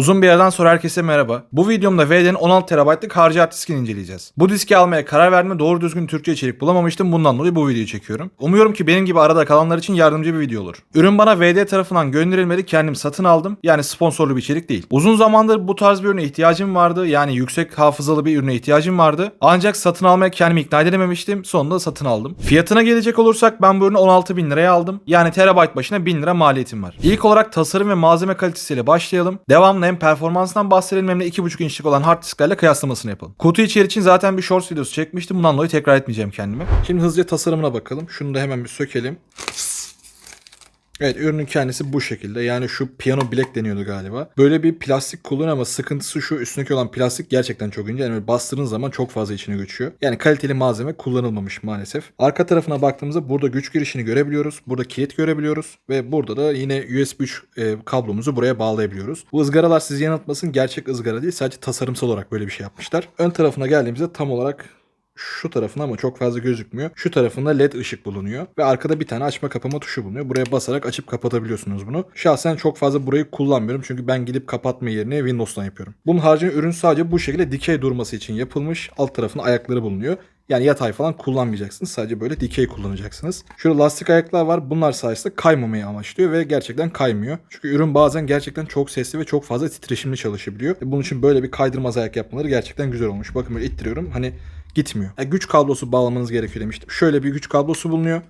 Uzun bir aradan sonra herkese merhaba. Bu videomda VD'nin 16 TB'lık harcı hard diskini inceleyeceğiz. Bu diski almaya karar verdiğimde doğru düzgün Türkçe içerik bulamamıştım. Bundan dolayı bu videoyu çekiyorum. Umuyorum ki benim gibi arada kalanlar için yardımcı bir video olur. Ürün bana VD tarafından gönderilmedi. Kendim satın aldım. Yani sponsorlu bir içerik değil. Uzun zamandır bu tarz bir ürüne ihtiyacım vardı. Yani yüksek hafızalı bir ürüne ihtiyacım vardı. Ancak satın almaya kendimi ikna edememiştim. Sonunda satın aldım. Fiyatına gelecek olursak ben bu ürünü 16 bin liraya aldım. Yani terabayt başına 1000 lira maliyetim var. İlk olarak tasarım ve malzeme kalitesiyle başlayalım. Devamlı hem performansından bahsedelim hem de 2.5 inçlik olan hard disklerle kıyaslamasını yapalım. Kutu içeri için zaten bir shorts videosu çekmiştim. Bundan dolayı tekrar etmeyeceğim kendime. Şimdi hızlıca tasarımına bakalım. Şunu da hemen bir sökelim. Evet ürünün kendisi bu şekilde. Yani şu piyano bilek deniyordu galiba. Böyle bir plastik kullanıyor ama sıkıntısı şu üstündeki olan plastik gerçekten çok ince. Yani bastığınız zaman çok fazla içine göçüyor. Yani kaliteli malzeme kullanılmamış maalesef. Arka tarafına baktığımızda burada güç girişini görebiliyoruz. Burada kilit görebiliyoruz. Ve burada da yine USB 3 e, kablomuzu buraya bağlayabiliyoruz. Bu ızgaralar sizi yanıltmasın gerçek ızgara değil. Sadece tasarımsal olarak böyle bir şey yapmışlar. Ön tarafına geldiğimizde tam olarak şu tarafında ama çok fazla gözükmüyor. Şu tarafında led ışık bulunuyor ve arkada bir tane açma kapama tuşu bulunuyor. Buraya basarak açıp kapatabiliyorsunuz bunu. Şahsen çok fazla burayı kullanmıyorum çünkü ben gidip kapatma yerine Windows'tan yapıyorum. Bunun haricinde ürün sadece bu şekilde dikey durması için yapılmış. Alt tarafında ayakları bulunuyor. Yani yatay falan kullanmayacaksınız. Sadece böyle dikey kullanacaksınız. Şurada lastik ayaklar var. Bunlar sayesinde kaymamayı amaçlıyor ve gerçekten kaymıyor. Çünkü ürün bazen gerçekten çok sesli ve çok fazla titreşimli çalışabiliyor. Bunun için böyle bir kaydırmaz ayak yapmaları gerçekten güzel olmuş. Bakın böyle ittiriyorum. Hani gitmiyor. Yani güç kablosu bağlamanız gerekiyor demiştim. Şöyle bir güç kablosu bulunuyor.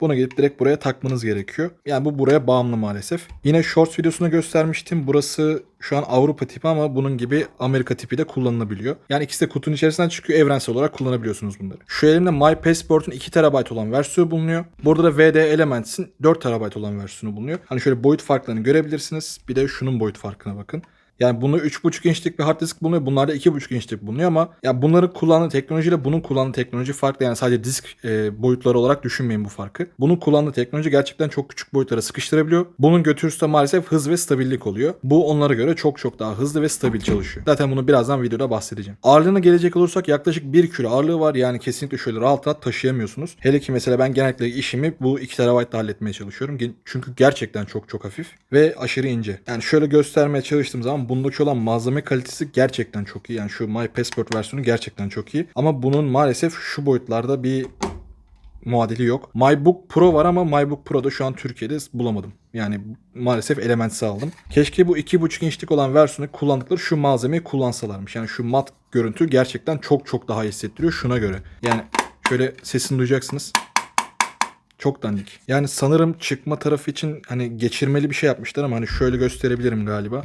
Bunu gidip direkt buraya takmanız gerekiyor. Yani bu buraya bağımlı maalesef. Yine Shorts videosunda göstermiştim. Burası şu an Avrupa tipi ama bunun gibi Amerika tipi de kullanılabiliyor. Yani ikisi de kutunun içerisinden çıkıyor. Evrensel olarak kullanabiliyorsunuz bunları. Şu elimde My Passport'un 2 TB olan versiyonu bulunuyor. Burada da VD Elements'in 4 TB olan versiyonu bulunuyor. Hani şöyle boyut farklarını görebilirsiniz. Bir de şunun boyut farkına bakın. Yani bunu 3.5 inçlik bir hard disk bulunuyor. Bunlarda 2.5 inçlik bulunuyor ama ya bunların kullandığı teknolojiyle bunun kullandığı teknoloji farklı. Yani sadece disk e, boyutları olarak düşünmeyin bu farkı. Bunun kullandığı teknoloji gerçekten çok küçük boyutlara sıkıştırabiliyor. Bunun götürüsü de maalesef hız ve stabillik oluyor. Bu onlara göre çok çok daha hızlı ve stabil çalışıyor. Zaten bunu birazdan videoda bahsedeceğim. Ağırlığına gelecek olursak yaklaşık 1 kilo ağırlığı var. Yani kesinlikle şöyle rahat rahat taşıyamıyorsunuz. Hele ki mesela ben genellikle işimi bu 2 TB'da halletmeye çalışıyorum. Çünkü gerçekten çok çok hafif ve aşırı ince. Yani şöyle göstermeye çalıştığım zaman bundaki olan malzeme kalitesi gerçekten çok iyi. Yani şu My Passport versiyonu gerçekten çok iyi. Ama bunun maalesef şu boyutlarda bir muadili yok. MyBook Pro var ama MyBook Pro'da şu an Türkiye'de bulamadım. Yani maalesef Elements'i aldım. Keşke bu 2.5 inçlik olan versiyonu kullandıkları şu malzemeyi kullansalarmış. Yani şu mat görüntü gerçekten çok çok daha hissettiriyor şuna göre. Yani şöyle sesini duyacaksınız. Çok dandik. Yani sanırım çıkma tarafı için hani geçirmeli bir şey yapmışlar ama hani şöyle gösterebilirim galiba.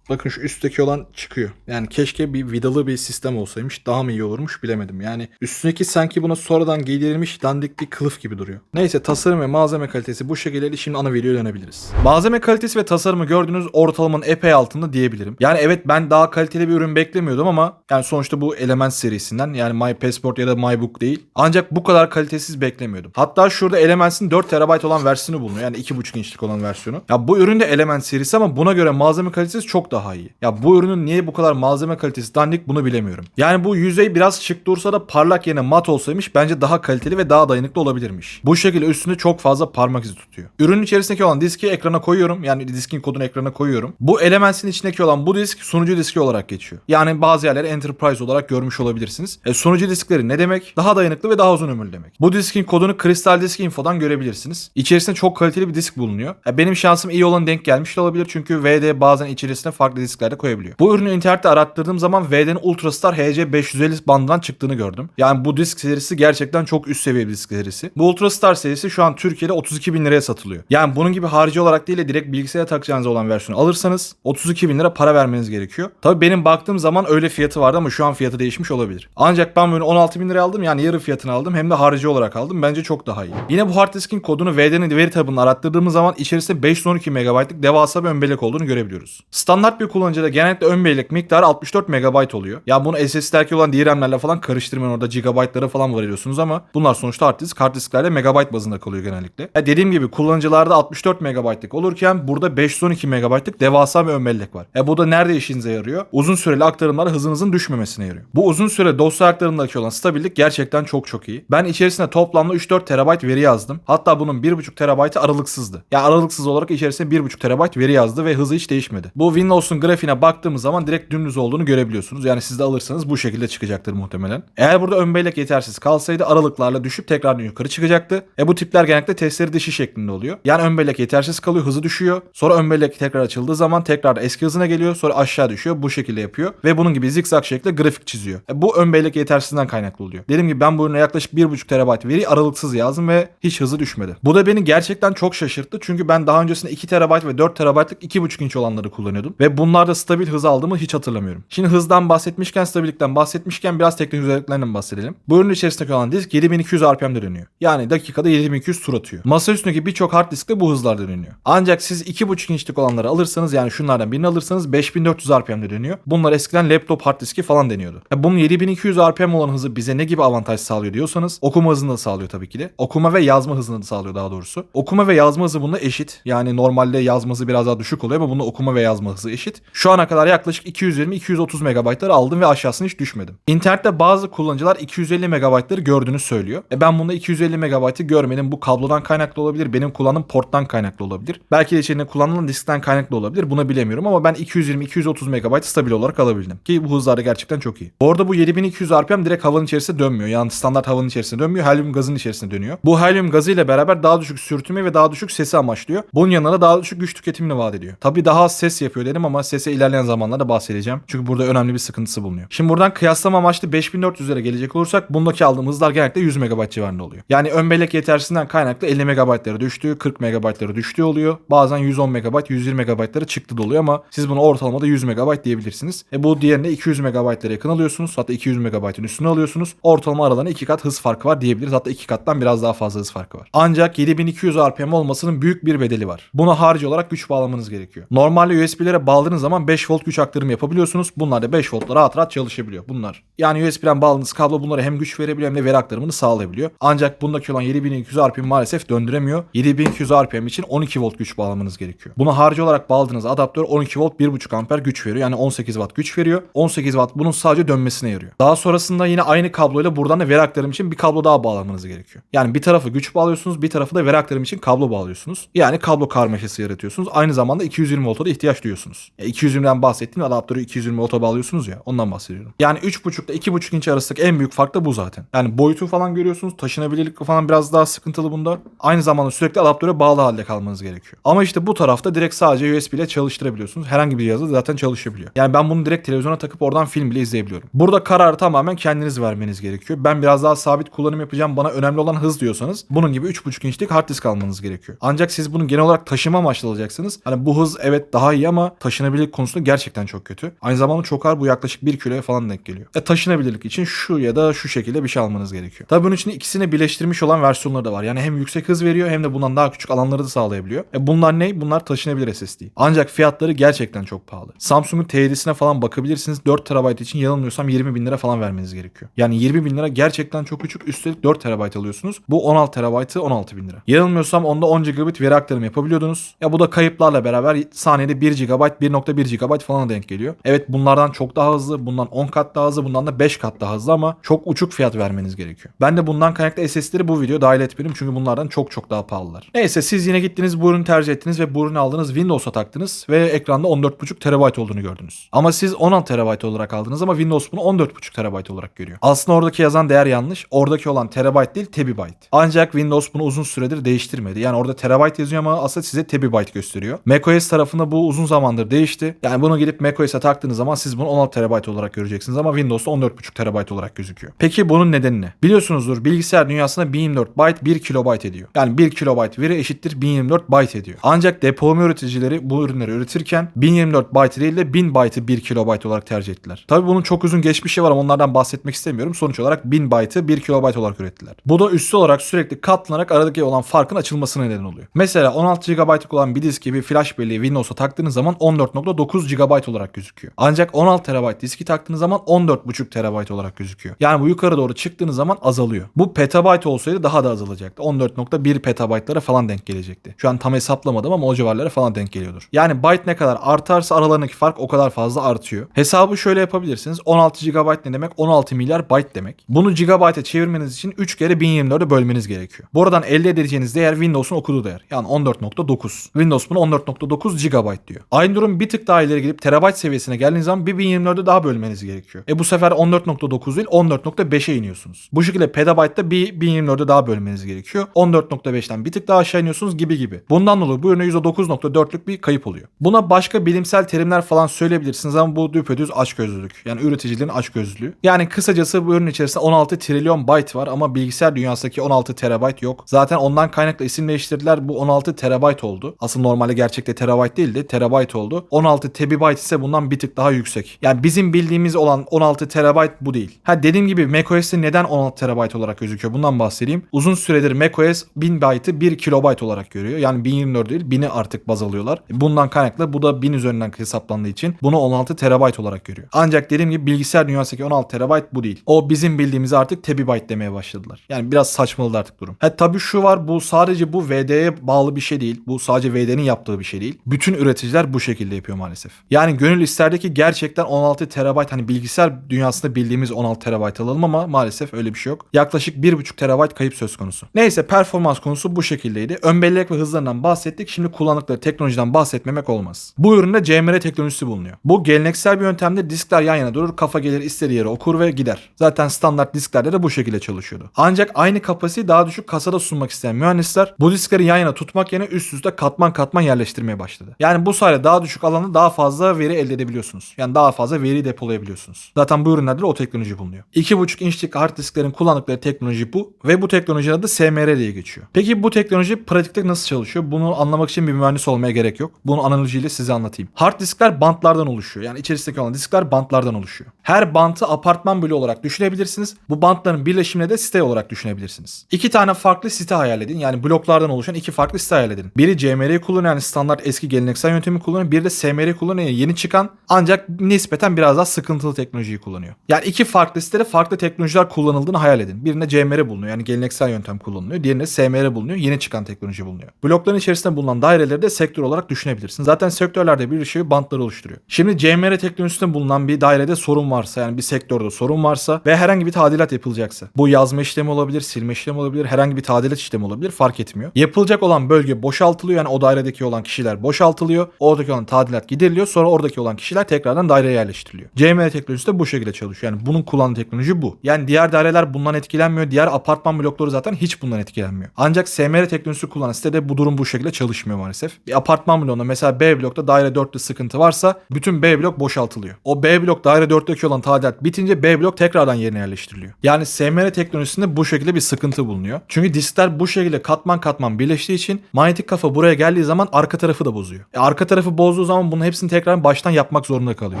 Bakın şu üstteki olan çıkıyor. Yani keşke bir vidalı bir sistem olsaymış daha mı iyi olurmuş bilemedim. Yani üstündeki sanki buna sonradan giydirilmiş dandik bir kılıf gibi duruyor. Neyse tasarım ve malzeme kalitesi bu şekilde şimdi ana videoya dönebiliriz. Malzeme kalitesi ve tasarımı gördüğünüz ortalamanın epey altında diyebilirim. Yani evet ben daha kaliteli bir ürün beklemiyordum ama yani sonuçta bu Element serisinden yani My Passport ya da My Book değil. Ancak bu kadar kalitesiz beklemiyordum. Hatta şurada Elements'in 4 TB olan versiyonu bulunuyor. Yani 2.5 inçlik olan versiyonu. Ya bu ürün de Element serisi ama buna göre malzeme kalitesi çok daha iyi. Ya bu ürünün niye bu kadar malzeme kalitesi dandik bunu bilemiyorum. Yani bu yüzey biraz şık dursa da parlak yerine mat olsaymış bence daha kaliteli ve daha dayanıklı olabilirmiş. Bu şekilde üstünde çok fazla parmak izi tutuyor. Ürünün içerisindeki olan diski ekrana koyuyorum. Yani diskin kodunu ekrana koyuyorum. Bu Elements'in içindeki olan bu disk sunucu diski olarak geçiyor. Yani bazı yerlere Enterprise olarak görmüş olabilirsiniz. E, sunucu diskleri ne demek? Daha dayanıklı ve daha uzun ömürlü demek. Bu diskin kodunu Crystal Disk Info'dan görebilirsiniz. İçerisinde çok kaliteli bir disk bulunuyor. E, benim şansım iyi olan denk gelmiş olabilir çünkü VD bazen içerisine farklı disklerde koyabiliyor. Bu ürünü internette arattırdığım zaman VD'nin Ultrastar HC 550 bandından çıktığını gördüm. Yani bu disk serisi gerçekten çok üst seviye bir disk serisi. Bu Ultrastar serisi şu an Türkiye'de 32 bin liraya satılıyor. Yani bunun gibi harici olarak değil de direkt bilgisayara takacağınız olan versiyonu alırsanız 32 bin lira para vermeniz gerekiyor. Tabi benim baktığım zaman öyle fiyatı vardı ama şu an fiyatı değişmiş olabilir. Ancak ben bunu 16 bin liraya aldım yani yarı fiyatını aldım hem de harici olarak aldım. Bence çok daha iyi. Yine bu hard diskin kodunu VD'nin veri tabanına arattırdığımız zaman içerisinde 512 MB'lık devasa bir ön bellek olduğunu görebiliyoruz. Standart Smart bir kullanıcıda genellikle ön bellek miktarı 64 MB oluyor. Ya bunu SSD'deki olan DRAM'lerle falan karıştırmayın orada GB'lara falan veriyorsunuz ama bunlar sonuçta hard disk. Hard disklerde megabayt bazında kalıyor genellikle. Ya dediğim gibi kullanıcılarda 64 MB'lık olurken burada 512 MB'lık devasa bir ön bellek var. E bu da nerede işinize yarıyor? Uzun süreli aktarımlarda hızınızın düşmemesine yarıyor. Bu uzun süre dosya aktarımındaki olan stabillik gerçekten çok çok iyi. Ben içerisine toplamda 3-4 TB veri yazdım. Hatta bunun 1.5 TB'ı aralıksızdı. Ya aralıksız olarak içerisine 1.5 TB veri yazdı ve hızı hiç değişmedi. Bu Windows'un grafiğine baktığımız zaman direkt dümdüz olduğunu görebiliyorsunuz. Yani siz de alırsanız bu şekilde çıkacaktır muhtemelen. Eğer burada ön bellek yetersiz kalsaydı aralıklarla düşüp tekrar yukarı çıkacaktı. E bu tipler genellikle testleri dışı şeklinde oluyor. Yani ön bellek yetersiz kalıyor, hızı düşüyor. Sonra ön bellek tekrar açıldığı zaman tekrar eski hızına geliyor. Sonra aşağı düşüyor. Bu şekilde yapıyor. Ve bunun gibi zikzak şekilde grafik çiziyor. E bu ön bellek yetersizliğinden kaynaklı oluyor. Dediğim gibi ben bu ürüne yaklaşık 1.5 TB veri aralıksız yazdım ve hiç hızı düşmedi. Bu da beni gerçekten çok şaşırttı. Çünkü ben daha öncesinde 2 TB ve 4 TB'lık 2.5 inç olanları kullanıyordum. Ve bunlarda stabil hız aldığımı hiç hatırlamıyorum. Şimdi hızdan bahsetmişken, stabillikten bahsetmişken biraz teknik özelliklerinden bahsedelim. Bu ürün içerisindeki olan disk 7200 RPM'de dönüyor. Yani dakikada 7200 tur atıyor. Masa üstündeki birçok hard disk de bu hızlarda dönüyor. Ancak siz 2.5 inçlik olanları alırsanız yani şunlardan birini alırsanız 5400 RPM'de dönüyor. Bunlar eskiden laptop hard diski falan deniyordu. Ya bunun 7200 RPM olan hızı bize ne gibi avantaj sağlıyor diyorsanız okuma hızını da sağlıyor tabii ki de. Okuma ve yazma hızını da sağlıyor daha doğrusu. Okuma ve yazma hızı bunda eşit. Yani normalde yazması biraz daha düşük oluyor ama bunda okuma ve yazma hızı eşit. Şu ana kadar yaklaşık 220-230 megabaytları aldım ve aşağısına hiç düşmedim. İnternette bazı kullanıcılar 250 megabaytları gördüğünü söylüyor. E ben bunda 250 megabaytı görmedim. Bu kablodan kaynaklı olabilir. Benim kullandığım porttan kaynaklı olabilir. Belki de içinde kullanılan diskten kaynaklı olabilir. Bunu bilemiyorum ama ben 220-230 megabayt stabil olarak alabildim. Ki bu hızlar da gerçekten çok iyi. Bu arada bu 7200 RPM direkt havanın içerisinde dönmüyor. Yani standart havanın içerisinde dönmüyor. Helyum gazın içerisinde dönüyor. Bu helyum gazı ile beraber daha düşük sürtünme ve daha düşük sesi amaçlıyor. Bunun yanına daha düşük güç tüketimini vaat ediyor. Tabii daha az ses yapıyor dedim ama sese ilerleyen zamanlarda bahsedeceğim. Çünkü burada önemli bir sıkıntısı bulunuyor. Şimdi buradan kıyaslama amaçlı 5400'lere gelecek olursak bundaki aldığım hızlar genellikle 100 MB civarında oluyor. Yani ön bellek yetersizliğinden kaynaklı 50 MB'lara düştüğü, 40 MB'lara düştüğü oluyor. Bazen 110 MB, 120 MB'lara çıktı da oluyor ama siz bunu ortalamada 100 MB diyebilirsiniz. E bu diğerine 200 MB'lara yakın alıyorsunuz. Hatta 200 MB'ın üstüne alıyorsunuz. Ortalama aralarında 2 kat hız farkı var diyebiliriz. Hatta 2 kattan biraz daha fazla hız farkı var. Ancak 7200 RPM olmasının büyük bir bedeli var. Buna harici olarak güç bağlamanız gerekiyor. Normalde USB'lere bağladığınız zaman 5 volt güç aktarımı yapabiliyorsunuz. Bunlar da 5 voltla rahat rahat çalışabiliyor. Bunlar. Yani USB'den bağladığınız kablo bunlara hem güç verebiliyor hem de veri aktarımını sağlayabiliyor. Ancak bundaki olan 7200 RPM maalesef döndüremiyor. 7200 RPM için 12 volt güç bağlamanız gerekiyor. Buna harici olarak bağladığınız adaptör 12 volt 1.5 amper güç veriyor. Yani 18 watt güç veriyor. 18 watt bunun sadece dönmesine yarıyor. Daha sonrasında yine aynı kabloyla buradan da veri aktarım için bir kablo daha bağlamanız gerekiyor. Yani bir tarafı güç bağlıyorsunuz, bir tarafı da veri aktarım için kablo bağlıyorsunuz. Yani kablo karmaşası yaratıyorsunuz. Aynı zamanda 220 volta da ihtiyaç duyuyorsunuz. E 220'den bahsettiğim adaptörü 220 volta bağlıyorsunuz ya ondan bahsediyorum. Yani 3.5 ile 2.5 inç arasındaki en büyük fark da bu zaten. Yani boyutu falan görüyorsunuz. Taşınabilirlik falan biraz daha sıkıntılı bunda. Aynı zamanda sürekli adaptöre bağlı halde kalmanız gerekiyor. Ama işte bu tarafta direkt sadece USB ile çalıştırabiliyorsunuz. Herhangi bir cihazda zaten çalışabiliyor. Yani ben bunu direkt televizyona takıp oradan film bile izleyebiliyorum. Burada kararı tamamen kendiniz vermeniz gerekiyor. Ben biraz daha sabit kullanım yapacağım. Bana önemli olan hız diyorsanız bunun gibi 3.5 inçlik hard disk almanız gerekiyor. Ancak siz bunu genel olarak taşıma amaçlı alacaksınız. Hani bu hız evet daha iyi ama taşınabilirlik konusunda gerçekten çok kötü. Aynı zamanda çok ağır bu yaklaşık 1 kiloya falan denk geliyor. E taşınabilirlik için şu ya da şu şekilde bir şey almanız gerekiyor. Tabii bunun için ikisini birleştirmiş olan versiyonları da var. Yani hem yüksek hız veriyor hem de bundan daha küçük alanları da sağlayabiliyor. E bunlar ne? Bunlar taşınabilir SSD. Ancak fiyatları gerçekten çok pahalı. Samsung'un T7'sine falan bakabilirsiniz. 4 TB için yanılmıyorsam 20 bin lira falan vermeniz gerekiyor. Yani 20 bin lira gerçekten çok küçük. Üstelik 4 TB alıyorsunuz. Bu 16 TB'ı 16 bin lira. Yanılmıyorsam onda 10 GB veri aktarımı yapabiliyordunuz. Ya bu da kayıplarla beraber saniyede 1 GB, 1.1 GB falan denk geliyor. Evet bunlardan çok daha hızlı, bundan 10 kat daha hızlı, bundan da 5 kat daha hızlı ama çok uçuk fiyat vermeniz gerekiyor. Ben de bundan kaynaklı SSD'leri bu video dahil etmedim çünkü bunlardan çok çok daha pahalılar. Neyse siz yine gittiniz bu ürünü tercih ettiniz ve bu ürünü aldınız Windows'a taktınız ve ekranda 14.5 TB olduğunu gördünüz. Ama siz 16 TB olarak aldınız ama Windows bunu 14.5 TB olarak görüyor. Aslında oradaki yazan değer yanlış. Oradaki olan terabyte değil tebibyte. Ancak Windows bunu uzun süredir değiştirmedi. Yani orada terabyte yazıyor ama aslında size tebibyte gösteriyor. macOS tarafında bu uzun zamandır değişti. Yani bunu gidip macOS'e taktığınız zaman siz bunu 16 TB olarak göreceksiniz ama Windows'ta 14.5 TB olarak gözüküyor. Peki bunun nedeni ne? Biliyorsunuzdur bilgisayar dünyasında 1024 byte 1 kilobayt ediyor. Yani 1 kilobayt veri eşittir 1024 byte ediyor. Ancak depolama üreticileri bu ürünleri üretirken 1024 byte değil de 1000 byte'ı 1 kilobayt olarak tercih ettiler. Tabi bunun çok uzun geçmişi var ama onlardan bahsetmek istemiyorum. Sonuç olarak 1000 byte'ı 1 kilobayt olarak ürettiler. Bu da üstü olarak sürekli katlanarak aradaki olan farkın açılmasına neden oluyor. Mesela 16 GB'lık olan bir diski bir flash belleği Windows'a taktığınız zaman 14.9 GB olarak gözüküyor. Ancak 16 TB diski taktığınız zaman 14.5 TB olarak gözüküyor. Yani bu yukarı doğru çıktığınız zaman azalıyor. Bu petabyte olsaydı daha da azalacaktı. 14.1 petabaytlara falan denk gelecekti. Şu an tam hesaplamadım ama o civarlara falan denk geliyordur. Yani byte ne kadar artarsa aralarındaki fark o kadar fazla artıyor. Hesabı şöyle yapabilirsiniz. 16 GB ne demek? 16 milyar byte demek. Bunu gigabyte'a çevirmeniz için 3 kere 1024'e bölmeniz gerekiyor. Bu aradan elde edeceğiniz değer Windows'un okuduğu değer. Yani 14.9. Windows bunu 14.9 GB diyor. Aynı durum bir tık daha ileri gidip terabayt seviyesine geldiğiniz zaman bir 1024'e daha bölmeniz gerekiyor. E bu sefer 14.9 değil 14.5'e iniyorsunuz. Bu şekilde petabaytta bir 1024'e daha bölmeniz gerekiyor. 14.5'ten bir tık daha aşağı iniyorsunuz gibi gibi. Bundan dolayı bu ürüne %9.4'lük bir kayıp oluyor. Buna başka bilimsel terimler falan söyleyebilirsiniz ama bu düpedüz açgözlülük. Yani üreticilerin açgözlülüğü. Yani kısacası bu ürün içerisinde 16 trilyon byte var ama bilgisayar dünyasındaki 16 terabayt yok. Zaten ondan kaynaklı isim değiştirdiler. Bu 16 terabayt oldu. Asıl normalde gerçekte terabayt değil de terabayt oldu. 16 tebibayt ise bundan bir tık daha yüksek. Yani bizim bildiğimiz olan 16 terabayt bu değil. Ha dediğim gibi macOS'te neden 16 terabayt olarak gözüküyor? Bundan bahsedeyim. Uzun süredir macOS 1000 byte'ı 1 kilobayt olarak görüyor. Yani 1024 değil 1000'i artık baz alıyorlar. Bundan kaynaklı bu da 1000 üzerinden hesaplandığı için bunu 16 terabayt olarak görüyor. Ancak dediğim gibi bilgisayar dünyasındaki 16 terabayt bu değil. O bizim bildiğimiz artık tebibayt demeye başladılar. Yani biraz saçmaladı artık durum. Ha tabii şu var bu sadece bu VD'ye bağlı bir şey değil. Bu sadece VD'nin yaptığı bir şey değil. Bütün üreticiler bu şekilde yapıyor maalesef. Yani gönül isterdi ki gerçekten 16 terabayt hani bilgisayar dünyasında bildiğimiz 16 terabayt alalım ama maalesef öyle bir şey yok. Yaklaşık 1.5 terabayt kayıp söz konusu. Neyse performans konusu bu şekildeydi. Ön bellek ve hızlarından bahsettik. Şimdi kullandıkları teknolojiden bahsetmemek olmaz. Bu üründe CMR teknolojisi bulunuyor. Bu geleneksel bir yöntemde diskler yan yana durur, kafa gelir istediği yere okur ve gider. Zaten standart disklerde de bu şekilde çalışıyordu. Ancak aynı kapasiteyi daha düşük kasada sunmak isteyen mühendisler bu diskleri yan yana tutmak yerine üst üste katman katman yerleştirmeye başladı. Yani bu sayede daha düşük alanda daha fazla veri elde edebiliyorsunuz. Yani daha fazla veri depolayabiliyorsunuz. Zaten bu ürünlerde de o teknoloji bulunuyor. 2.5 inçlik hard disklerin kullandıkları teknoloji bu ve bu teknolojinin adı SMR diye geçiyor. Peki bu teknoloji pratikte nasıl çalışıyor? Bunu anlamak için bir mühendis olmaya gerek yok. Bunu analojiyle size anlatayım. Hard diskler bantlardan oluşuyor. Yani içerisindeki olan diskler bantlardan oluşuyor. Her bantı apartman bloğu olarak düşünebilirsiniz. Bu bantların birleşimine de site olarak düşünebilirsiniz. İki tane farklı site hayal edin. Yani bloklardan oluşan iki farklı site hayal edin. Biri CMR'yi kullanıyor yani standart eski geleneksel yöntemi kullanıyor. Biri de SMR'yi kullanıyor yeni çıkan ancak nispeten biraz daha sıkıntılı teknolojiyi kullanıyor. Yani iki farklı sitede farklı teknolojiler kullanıldığını hayal edin. Birinde CMR bulunuyor yani geleneksel yöntem kullanılıyor. Diğerinde SMR bulunuyor yeni çıkan teknoloji bulunuyor. Blokların içerisinde bulunan daireleri de sektör olarak düşünebilirsiniz. Zaten sektörlerde bir şey bantları oluşturuyor. Şimdi CMR teknolojisinde bulunan bir dairede sorun varsa yani bir sektörde sorun varsa ve herhangi bir tadilat yapılacaksa bu yazma işlemi olabilir, silme işlemi olabilir, herhangi bir tadilat işlemi olabilir fark etmiyor. Yapılacak olan bölge boşaltılıyor yani o dairedeki olan kişiler boşaltılıyor. Oradaki olan tadilat gideriliyor. Sonra oradaki olan kişiler tekrardan daireye yerleştiriliyor. CMR teknolojisi de bu şekilde çalışıyor. Yani bunun kullandığı teknoloji bu. Yani diğer daireler bundan etkilenmiyor. Diğer apartman blokları zaten hiç bundan etkilenmiyor. Ancak SMR teknolojisi kullanan sitede bu durum bu şekilde çalışmıyor maalesef. Bir apartman bloğunda mesela B blokta daire 4'te sıkıntı varsa bütün B blok boşaltılıyor. O B blok daire 4'teki olan tadilat bitince B blok tekrardan yerine yerleştiriliyor. Yani SMR teknolojisinde bu şekilde bir sıkıntı bulunuyor. Çünkü diskler bu şekilde katman katman birleştiği için manyetik kafa buraya geldiği zaman arka tarafı da bozuyor. E arka tarafı bozduğu zaman bunun hepsini tekrar baştan yapmak zorunda kalıyor.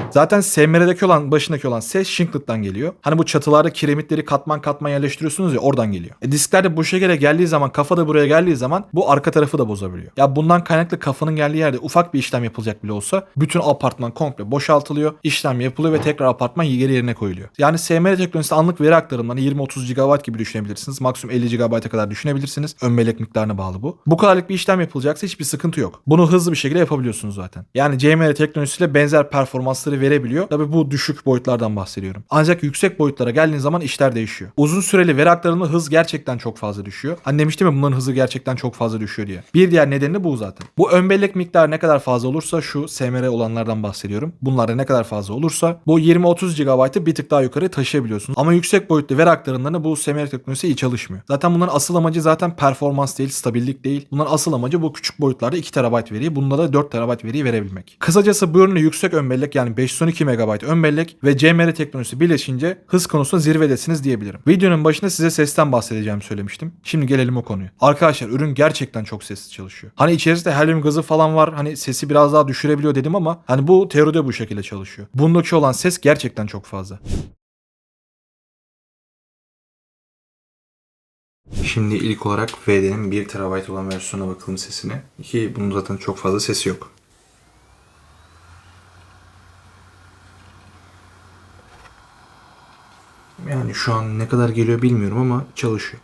Zaten SMR'deki olan başındaki olan ses Shinklet'tan geliyor. Hani bu çatılarda kiremitleri katman katman yerleştiriyorsunuz ya oradan geliyor. E diskler de bu şekilde geldiği zaman kafa da buraya geldiği zaman bu arka tarafı da bozabiliyor. Ya bundan kaynaklı kafanın geldiği yerde ufak bir işlem yapılacak bile olsa bütün apartman komple boşaltılıyor. işlem yapılıyor ve tekrar apartman geri yerine koyuluyor. Yani SMR teknolojisi anlık veri aktarımlarını 20-30 GB gibi düşünebilirsiniz. Maksimum 50 GB'a kadar düşünebilirsiniz. Ön bellek miktarına bağlı bu. Bu kadarlık bir işlem yapılacaksa hiçbir sıkıntı yok. Bunu hızlı bir şekilde yapabiliyorsunuz zaten. Yani CMR teknolojisiyle benzer performansları verebiliyor. Tabi bu düşük boyutlardan bahsediyorum. Ancak yüksek boyutlara geldiğiniz zaman işler değişiyor. Uzun süreli veri aktarımında hız gerçekten çok fazla düşüyor. Hani demiştim ya bunların hızı gerçekten çok fazla düşüyor diye. Bir diğer nedeni de bu zaten. Bu ön bellek miktarı ne kadar fazla olursa şu SMR olanlardan bahsediyorum. Bunlarda ne kadar fazla olursa bu 20-30 GB'ı bir tık daha yukarı taşıyabiliyorsunuz. Ama yüksek boyutlu veri aktarımlarında bu SMR teknolojisi iyi çalışmıyor. Zaten bunların asıl amacı zaten performans değil, stabillik değil. Bunların asıl amacı bu küçük boyutlarda 2 TB veriyi, bunda da 4 TB veriyi verebilmek. Kısacası bu ürünü yüksek ön bellek yani 512 MB ön bellek ve CMR teknolojisi birleşince hız konusunda zirvedesiniz diyebilirim. Videonun başında size sesten bahsedeceğimi söylemiştim. Şimdi gelelim o konuya. Arkadaşlar ürün gerçekten çok sessiz çalışıyor. Hani içerisinde helyum gazı falan var. Hani sesi biraz daha düşürebiliyor dedim ama hani bu teoride bu şekilde çalışıyor. Bundaki olan ses gerçekten çok fazla. Şimdi ilk olarak VD'nin 1 TB olan versiyona bakalım sesine. Ki bunun zaten çok fazla sesi yok. Yani şu an ne kadar geliyor bilmiyorum ama çalışıyor.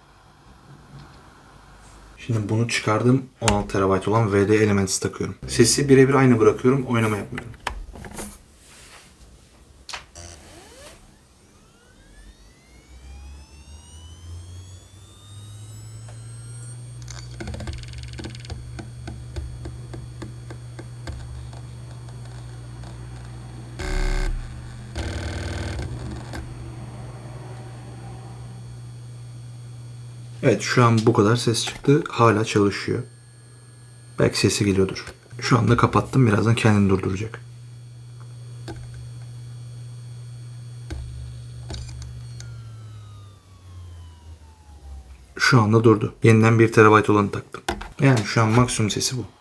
Şimdi bunu çıkardım 16 TB olan VD Elements takıyorum. Sesi birebir aynı bırakıyorum, oynama yapmıyorum. Evet şu an bu kadar ses çıktı. Hala çalışıyor. Belki sesi geliyordur. Şu anda kapattım. Birazdan kendini durduracak. Şu anda durdu. Yeniden 1 TB olanı taktım. Yani şu an maksimum sesi bu.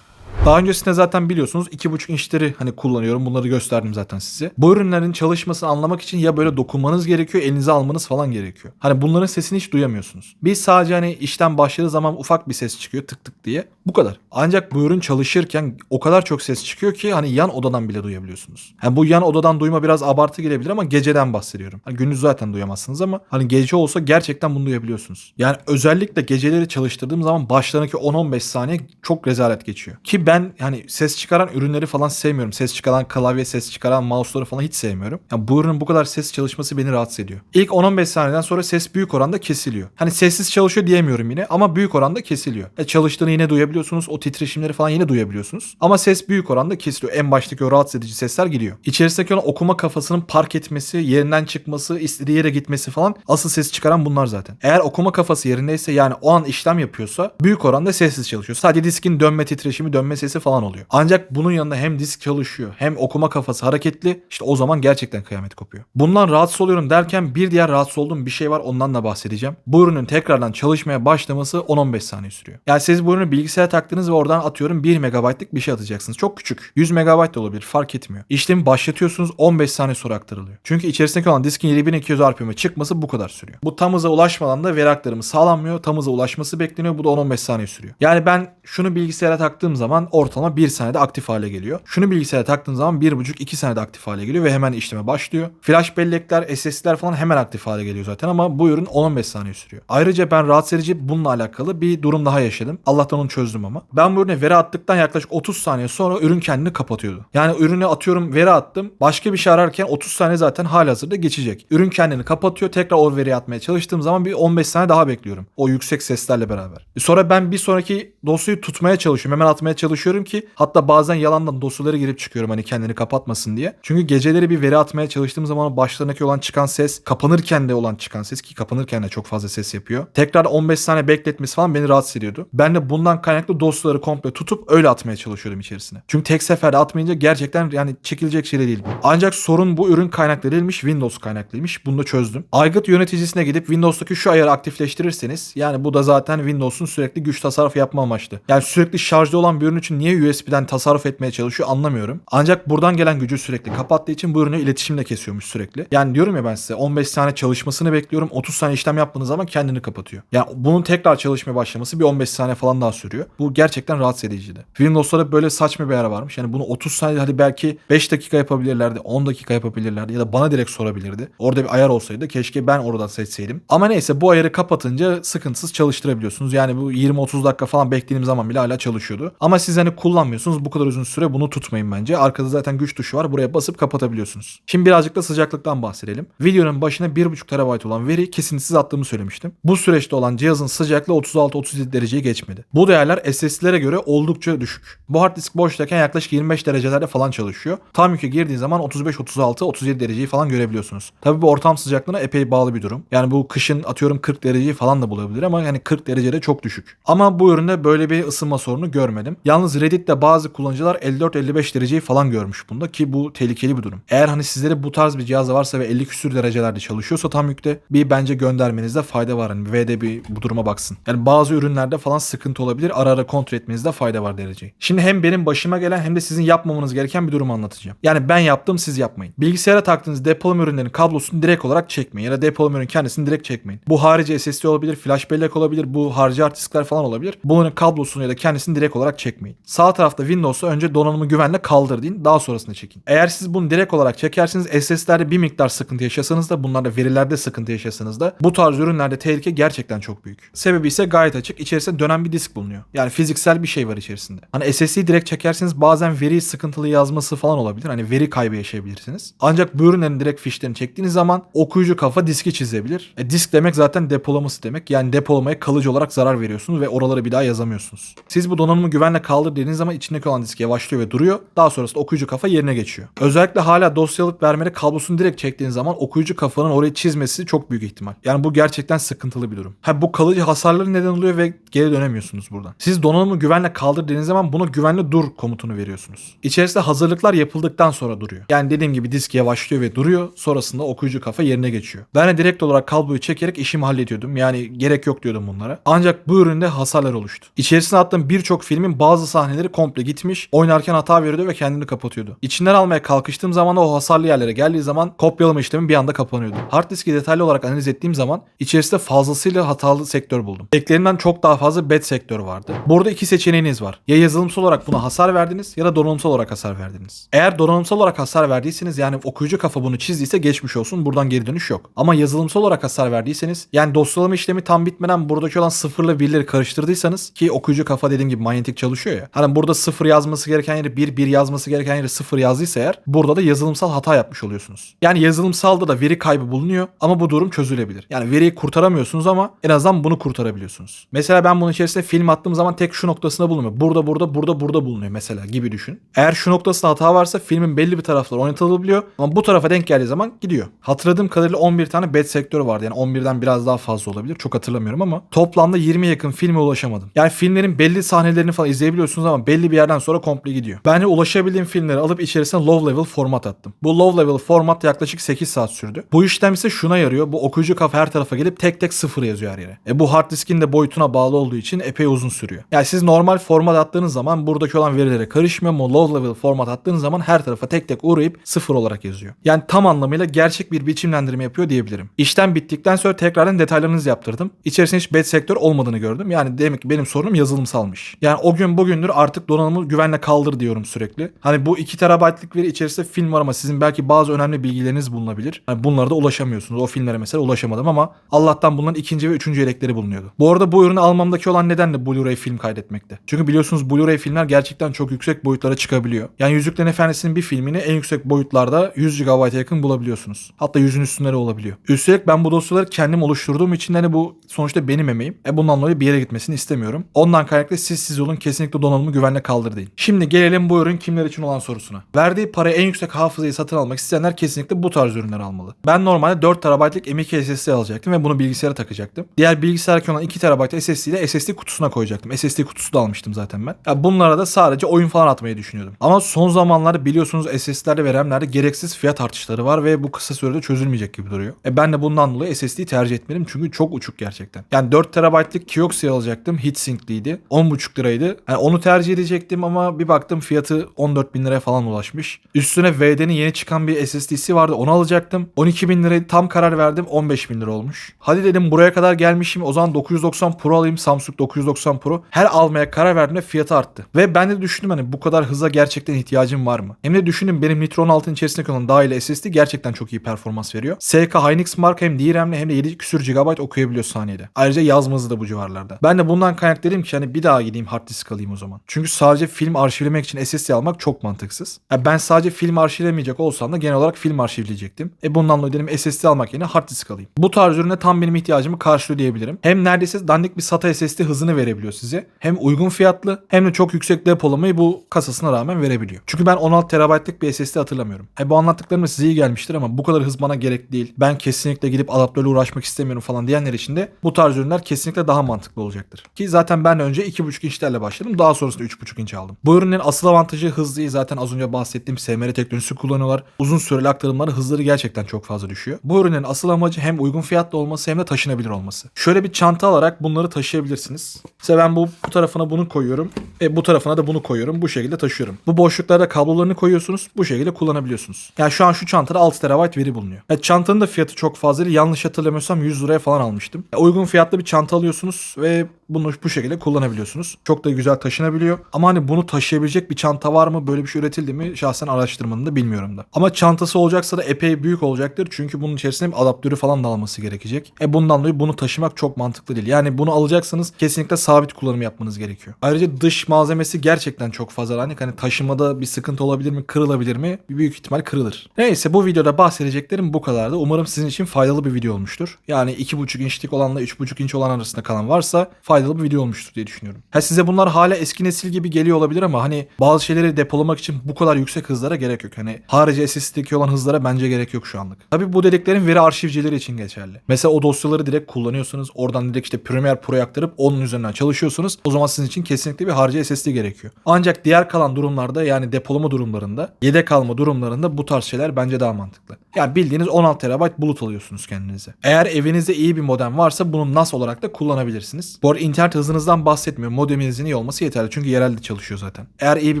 Daha öncesinde zaten biliyorsunuz 2.5 inçleri hani kullanıyorum. Bunları gösterdim zaten size. Bu ürünlerin çalışmasını anlamak için ya böyle dokunmanız gerekiyor, elinize almanız falan gerekiyor. Hani bunların sesini hiç duyamıyorsunuz. Biz sadece hani işten başladığı zaman ufak bir ses çıkıyor tık tık diye. Bu kadar. Ancak bu ürün çalışırken o kadar çok ses çıkıyor ki hani yan odadan bile duyabiliyorsunuz. Yani bu yan odadan duyma biraz abartı gelebilir ama geceden bahsediyorum. Hani gündüz zaten duyamazsınız ama hani gece olsa gerçekten bunu duyabiliyorsunuz. Yani özellikle geceleri çalıştırdığım zaman başlarındaki 10-15 saniye çok rezalet geçiyor. Ki ben yani ses çıkaran ürünleri falan sevmiyorum. Ses çıkaran klavye, ses çıkaran mouse'ları falan hiç sevmiyorum. Yani bu ürünün bu kadar ses çalışması beni rahatsız ediyor. İlk 10-15 saniyeden sonra ses büyük oranda kesiliyor. Hani sessiz çalışıyor diyemiyorum yine ama büyük oranda kesiliyor. E çalıştığını yine duyabiliyorsunuz. O titreşimleri falan yine duyabiliyorsunuz. Ama ses büyük oranda kesiliyor. En baştaki o rahatsız edici sesler gidiyor. İçerisindeki olan okuma kafasının park etmesi, yerinden çıkması, istediği yere gitmesi falan asıl ses çıkaran bunlar zaten. Eğer okuma kafası yerindeyse yani o an işlem yapıyorsa büyük oranda sessiz çalışıyor. Sadece diskin dönme titreşimi, dönme sesi falan oluyor. Ancak bunun yanında hem disk çalışıyor hem okuma kafası hareketli. İşte o zaman gerçekten kıyamet kopuyor. Bundan rahatsız oluyorum derken bir diğer rahatsız olduğum bir şey var ondan da bahsedeceğim. Bu ürünün tekrardan çalışmaya başlaması 10-15 saniye sürüyor. Yani siz bu ürünü bilgisayara taktınız ve oradan atıyorum 1 MB'lık bir şey atacaksınız. Çok küçük. 100 MB da olabilir fark etmiyor. İşlemi başlatıyorsunuz 15 saniye sonra aktarılıyor. Çünkü içerisindeki olan diskin 7200 RPM'e çıkması bu kadar sürüyor. Bu tam hıza ulaşmadan da veri aktarımı sağlanmıyor. Tam hıza ulaşması bekleniyor. Bu da 10-15 saniye sürüyor. Yani ben şunu bilgisayara taktığım zaman ortalama 1 saniyede aktif hale geliyor. Şunu bilgisayara taktığım zaman 1,5-2 saniyede aktif hale geliyor ve hemen işleme başlıyor. Flash bellekler, SSD'ler falan hemen aktif hale geliyor zaten ama bu ürün 10-15 saniye sürüyor. Ayrıca ben rahatsız edici bununla alakalı bir durum daha yaşadım. Allah'tan onu çözdüm ama. Ben bu ürüne veri attıktan yaklaşık 30 saniye sonra ürün kendini kapatıyordu. Yani ürünü atıyorum veri attım. Başka bir şey ararken 30 saniye zaten halihazırda geçecek. Ürün kendini kapatıyor. Tekrar o veriyi atmaya çalıştığım zaman bir 15 saniye daha bekliyorum. O yüksek seslerle beraber. Sonra ben bir sonraki dosyayı tutmaya çalışıyorum. Hemen atmaya çalışıyorum ki hatta bazen yalandan dosyalara girip çıkıyorum hani kendini kapatmasın diye. Çünkü geceleri bir veri atmaya çalıştığım zaman başlarındaki olan çıkan ses kapanırken de olan çıkan ses ki kapanırken de çok fazla ses yapıyor. Tekrar 15 saniye bekletmesi falan beni rahatsız ediyordu. Ben de bundan kaynaklı dosyaları komple tutup öyle atmaya çalışıyordum içerisine. Çünkü tek seferde atmayınca gerçekten yani çekilecek şey de değil. Ancak sorun bu ürün kaynaklı değilmiş Windows kaynaklıymış. Bunu da çözdüm. Aygıt yöneticisine gidip Windows'taki şu ayarı aktifleştirirseniz yani bu da zaten Windows'un sürekli güç tasarrufu yapma amaçlı. Yani sürekli şarjda olan bir ürün için niye USB'den tasarruf etmeye çalışıyor anlamıyorum. Ancak buradan gelen gücü sürekli kapattığı için bu ürünü iletişimle kesiyormuş sürekli. Yani diyorum ya ben size 15 saniye çalışmasını bekliyorum. 30 saniye işlem yaptığınız zaman kendini kapatıyor. Yani bunun tekrar çalışmaya başlaması bir 15 saniye falan daha sürüyor. Bu gerçekten rahatsız ediciydi. Windows'ta böyle saçma bir ayar varmış. Yani bunu 30 saniye hadi belki 5 dakika yapabilirlerdi, 10 dakika yapabilirlerdi ya da bana direkt sorabilirdi. Orada bir ayar olsaydı keşke ben oradan seçseydim. Ama neyse bu ayarı kapatınca sıkıntısız çalıştırabiliyorsunuz. Yani bu 20-30 dakika falan beklediğim zaman bile hala çalışıyordu. Ama siz hani kullanmıyorsunuz bu kadar uzun süre bunu tutmayın bence. Arkada zaten güç tuşu var. Buraya basıp kapatabiliyorsunuz. Şimdi birazcık da sıcaklıktan bahsedelim. Videonun başına 1.5 TB olan veri kesintisiz attığımı söylemiştim. Bu süreçte olan cihazın sıcaklığı 36-37 dereceyi geçmedi. Bu değerler SSD'lere göre oldukça düşük. Bu hard disk boştayken yaklaşık 25 derecelerde falan çalışıyor. Tam yüke girdiği zaman 35-36-37 dereceyi falan görebiliyorsunuz. Tabi bu ortam sıcaklığına epey bağlı bir durum. Yani bu kışın atıyorum 40 dereceyi falan da bulabilir ama yani 40 derecede çok düşük. Ama bu üründe böyle bir ısınma sorunu görmedim. Yalnız Reddit'te bazı kullanıcılar 54-55 dereceyi falan görmüş bunda ki bu tehlikeli bir durum. Eğer hani sizlere bu tarz bir cihaz varsa ve 50 küsür derecelerde çalışıyorsa tam yükte bir bence göndermenizde fayda var. Hani VD bir bu duruma baksın. Yani bazı ürünlerde falan sıkıntı olabilir. Ara ara kontrol etmenizde fayda var dereceyi. Şimdi hem benim başıma gelen hem de sizin yapmamanız gereken bir durum anlatacağım. Yani ben yaptım siz yapmayın. Bilgisayara taktığınız depolama ürünlerin kablosunu direkt olarak çekmeyin. Ya da depolama ürünün kendisini direkt çekmeyin. Bu harici SSD olabilir, flash bellek olabilir, bu harici hard falan olabilir. Bunların kablosunu ya da kendisini direkt olarak çekmeyin. Çekmeyin. Sağ tarafta Windows'a önce donanımı güvenle kaldır deyin. Daha sonrasında çekin. Eğer siz bunu direkt olarak çekerseniz SSD'lerde bir miktar sıkıntı yaşasanız da bunlarda verilerde sıkıntı yaşasanız da bu tarz ürünlerde tehlike gerçekten çok büyük. Sebebi ise gayet açık. İçerisinde dönen bir disk bulunuyor. Yani fiziksel bir şey var içerisinde. Hani SSD'yi direkt çekerseniz bazen veri sıkıntılı yazması falan olabilir. Hani veri kaybı yaşayabilirsiniz. Ancak bu ürünlerin direkt fişlerini çektiğiniz zaman okuyucu kafa diski çizebilir. E, disk demek zaten depolaması demek. Yani depolamaya kalıcı olarak zarar veriyorsunuz ve oraları bir daha yazamıyorsunuz. Siz bu donanımı güvenle kaldır dediğiniz zaman içindeki olan disk yavaşlıyor ve duruyor. Daha sonrasında okuyucu kafa yerine geçiyor. Özellikle hala dosyalık vermeli kablosunu direkt çektiğiniz zaman okuyucu kafanın orayı çizmesi çok büyük ihtimal. Yani bu gerçekten sıkıntılı bir durum. Ha bu kalıcı hasarları neden oluyor ve geri dönemiyorsunuz buradan. Siz donanımı güvenle kaldır dediğiniz zaman buna güvenle dur komutunu veriyorsunuz. İçerisinde hazırlıklar yapıldıktan sonra duruyor. Yani dediğim gibi disk yavaşlıyor ve duruyor. Sonrasında okuyucu kafa yerine geçiyor. Ben de direkt olarak kabloyu çekerek işimi hallediyordum. Yani gerek yok diyordum bunlara. Ancak bu üründe hasarlar oluştu. İçerisine attığım birçok filmin bazı sahneleri komple gitmiş. Oynarken hata veriyordu ve kendini kapatıyordu. İçinden almaya kalkıştığım zaman o hasarlı yerlere geldiği zaman kopyalama işlemi bir anda kapanıyordu. Hard diski detaylı olarak analiz ettiğim zaman içerisinde fazlasıyla hatalı sektör buldum. Eklerinden çok daha fazla bad sektör vardı. Burada iki seçeneğiniz var. Ya yazılımsal olarak buna hasar verdiniz ya da donanımsal olarak hasar verdiniz. Eğer donanımsal olarak hasar verdiyseniz yani okuyucu kafa bunu çizdiyse geçmiş olsun buradan geri dönüş yok. Ama yazılımsal olarak hasar verdiyseniz yani dosyalama işlemi tam bitmeden buradaki olan sıfırla birleri karıştırdıysanız ki okuyucu kafa dediğim gibi manyetik çalışıyor ya. Hani burada sıfır yazması gereken yeri bir, bir yazması gereken yeri sıfır yazdıysa eğer burada da yazılımsal hata yapmış oluyorsunuz. Yani yazılımsalda da veri kaybı bulunuyor ama bu durum çözülebilir. Yani veriyi kurtaramıyorsunuz ama en azından bunu kurtarabiliyorsunuz. Mesela ben bunun içerisinde film attığım zaman tek şu noktasında bulunmuyor. Burada burada burada burada bulunuyor mesela gibi düşün. Eğer şu noktasında hata varsa filmin belli bir tarafları oynatılabiliyor ama bu tarafa denk geldiği zaman gidiyor. Hatırladığım kadarıyla 11 tane bad sektörü vardı. Yani 11'den biraz daha fazla olabilir. Çok hatırlamıyorum ama toplamda 20 yakın filme ulaşamadım. Yani filmlerin belli sahnelerini falan izleyebiliyorsunuz ama belli bir yerden sonra komple gidiyor. Ben de ulaşabildiğim filmleri alıp içerisine low level format attım. Bu low level format yaklaşık 8 saat sürdü. Bu işlem ise şuna yarıyor. Bu okuyucu kafa her tarafa gelip tek tek sıfır yazıyor her yere. E bu hard diskin de boyutuna bağlı olduğu için epey uzun sürüyor. Yani siz normal format attığınız zaman buradaki olan verilere karışmıyor ama low level format attığınız zaman her tarafa tek tek uğrayıp sıfır olarak yazıyor. Yani tam anlamıyla gerçek bir biçimlendirme yapıyor diyebilirim. İşlem bittikten sonra tekrardan detaylarınızı yaptırdım. İçerisinde hiç bad sektör olmadığını gördüm. Yani demek ki benim sorunum yazılımsalmış. Yani o gün bugündür artık donanımı güvenle kaldır diyorum sürekli. Hani bu 2 terabaytlık veri içerisinde film var ama sizin belki bazı önemli bilgileriniz bulunabilir. Hani bunlara da ulaşamıyorsunuz. O filmlere mesela ulaşamadım ama Allah'tan bunların ikinci ve üçüncü yelekleri bulunuyordu. Bu arada bu ürünü almamdaki olan neden de Blu-ray film kaydetmekte. Çünkü biliyorsunuz Blu-ray filmler gerçekten çok yüksek boyutlara çıkabiliyor. Yani Yüzüklerin Efendisi'nin bir filmini en yüksek boyutlarda 100 GB'a yakın bulabiliyorsunuz. Hatta yüzün üstünleri olabiliyor. Üstelik ben bu dosyaları kendim oluşturduğum için hani bu sonuçta benim emeğim. E bundan dolayı bir yere gitmesini istemiyorum. Ondan kaynaklı siz siz olun kesinlikle donanımı güvenle kaldır deyin. Şimdi gelelim bu ürün kimler için olan sorusuna. Verdiği paraya en yüksek hafızayı satın almak isteyenler kesinlikle bu tarz ürünler almalı. Ben normalde 4 TB'lık M.2 SSD alacaktım ve bunu bilgisayara takacaktım. Diğer bilgisayardaki olan 2 TB SSD'yi de SSD kutusuna koyacaktım. SSD kutusu da almıştım zaten ben. Ya bunlara da sadece oyun falan atmayı düşünüyordum. Ama son zamanlarda biliyorsunuz SSD'lerde ve RAM'lerde gereksiz fiyat artışları var ve bu kısa sürede çözülmeyecek gibi duruyor. E ben de bundan dolayı SSD'yi tercih etmedim çünkü çok uçuk gerçekten. Yani 4 TB'lık Kioxia alacaktım. Heatsink'liydi. 10.5 liraydı. Yani onu tercih edecektim ama bir baktım fiyatı 14 bin liraya falan ulaşmış. Üstüne VD'nin yeni çıkan bir SSD'si vardı. Onu alacaktım. 12 bin lirayı tam karar verdim. 15 bin lira olmuş. Hadi dedim buraya kadar gelmişim. O zaman 990 Pro alayım. Samsung 990 Pro. Her almaya karar verdiğimde fiyatı arttı. Ve ben de düşündüm hani bu kadar hıza gerçekten ihtiyacım var mı? Hem de düşündüm benim Nitro 16'ın içerisindeki olan dahil SSD gerçekten çok iyi performans veriyor. SK Hynix Mark hem DRAM'le hem de 7 küsür GB okuyabiliyor saniyede. Ayrıca yazma hızı da bu civarlarda. Ben de bundan kaynak dedim ki hani bir daha gideyim hard disk alayım o zaman. Çünkü sadece film arşivlemek için SSD almak çok mantıksız. Yani ben sadece film arşivlemeyecek olsam da genel olarak film arşivleyecektim. E bundan dolayı dedim SSD almak yerine hard disk alayım. Bu tarz ürüne tam benim ihtiyacımı karşılıyor diyebilirim. Hem neredeyse dandik bir SATA SSD hızını verebiliyor size. Hem uygun fiyatlı hem de çok yüksek depolamayı bu kasasına rağmen verebiliyor. Çünkü ben 16 TB'lık bir SSD hatırlamıyorum. E bu anlattıklarım size iyi gelmiştir ama bu kadar hız bana gerek değil. Ben kesinlikle gidip adaptörle uğraşmak istemiyorum falan diyenler için de bu tarz ürünler kesinlikle daha mantıklı olacaktır. Ki zaten ben önce 2.5 inçlerle başladım. Daha sonrasında 3.5 inç aldım. Bu ürünün asıl avantajı hız değil. Zaten az önce bahsettiğim SMR teknolojisi kullanıyorlar. Uzun süreli aktarımları hızları gerçekten çok fazla düşüyor. Bu ürünün asıl amacı hem uygun fiyatlı olması hem de taşınabilir olması. Şöyle bir çanta alarak bunları taşıyabilirsiniz. Mesela ben bu, bu tarafına bunu koyuyorum. E bu tarafına da bunu koyuyorum. Bu şekilde taşıyorum. Bu boşluklara kablolarını koyuyorsunuz. Bu şekilde kullanabiliyorsunuz. Yani şu an şu çantada 6 TB veri bulunuyor. E, çantanın da fiyatı çok fazla. Yanlış hatırlamıyorsam 100 liraya falan almıştım. E, uygun fiyatlı bir çanta alıyorsunuz ve bunu bu şekilde kullanabiliyorsunuz. Çok da güzel taşınabiliyor. Ama hani bunu taşıyabilecek bir çanta var mı? Böyle bir şey üretildi mi? Şahsen araştırmanın da bilmiyorum da. Ama çantası olacaksa da epey büyük olacaktır. Çünkü bunun içerisinde bir adaptörü falan da alması gerekecek. E bundan dolayı bunu taşımak çok mantıklı değil. Yani bunu alacaksanız kesinlikle sabit kullanım yapmanız gerekiyor. Ayrıca dış malzemesi gerçekten çok fazla. Hani, hani taşımada bir sıkıntı olabilir mi? Kırılabilir mi? Büyük ihtimal kırılır. Neyse bu videoda bahsedeceklerim bu kadardı. Umarım sizin için faydalı bir video olmuştur. Yani 2.5 inçlik olanla 3.5 inç olan arasında kalan varsa faydalı bir video olmuştur diye düşünüyorum. Ha size bunlar hala eski nesil gibi geliyor olabilir ama hani bazı şeyleri depolamak için bu kadar yüksek hızlara gerek yok. Hani harici SSD'deki olan hızlara bence gerek yok şu anlık. Tabi bu dediklerim veri arşivcileri için geçerli. Mesela o dosyaları direkt kullanıyorsunuz. Oradan direkt işte Premiere Pro'ya aktarıp onun üzerinden çalışıyorsunuz. O zaman sizin için kesinlikle bir harici SSD gerekiyor. Ancak diğer kalan durumlarda yani depolama durumlarında, yedek kalma durumlarında bu tarz şeyler bence daha mantıklı. Yani bildiğiniz 16 TB bulut alıyorsunuz kendinize. Eğer evinizde iyi bir modem varsa bunu NAS olarak da kullanabilirsiniz. Bu arada internet hızınızdan bahsetmiyorum. Modeminizin iyi olması yeterli çünkü yerelde çalışıyor zaten. Eğer iyi bir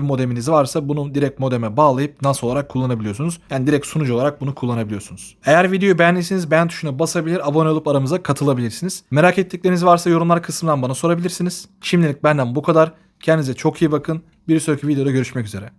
modeminiz varsa bunu direkt modeme bağlayıp NAS olarak kullanabiliyorsunuz. Yani direkt sunucu olarak bunu kullanabiliyorsunuz. Eğer videoyu beğendiyseniz beğen tuşuna basabilir, abone olup aramıza katılabilirsiniz. Merak ettikleriniz varsa yorumlar kısmından bana sorabilirsiniz. Şimdilik benden bu kadar. Kendinize çok iyi bakın. Bir sonraki videoda görüşmek üzere.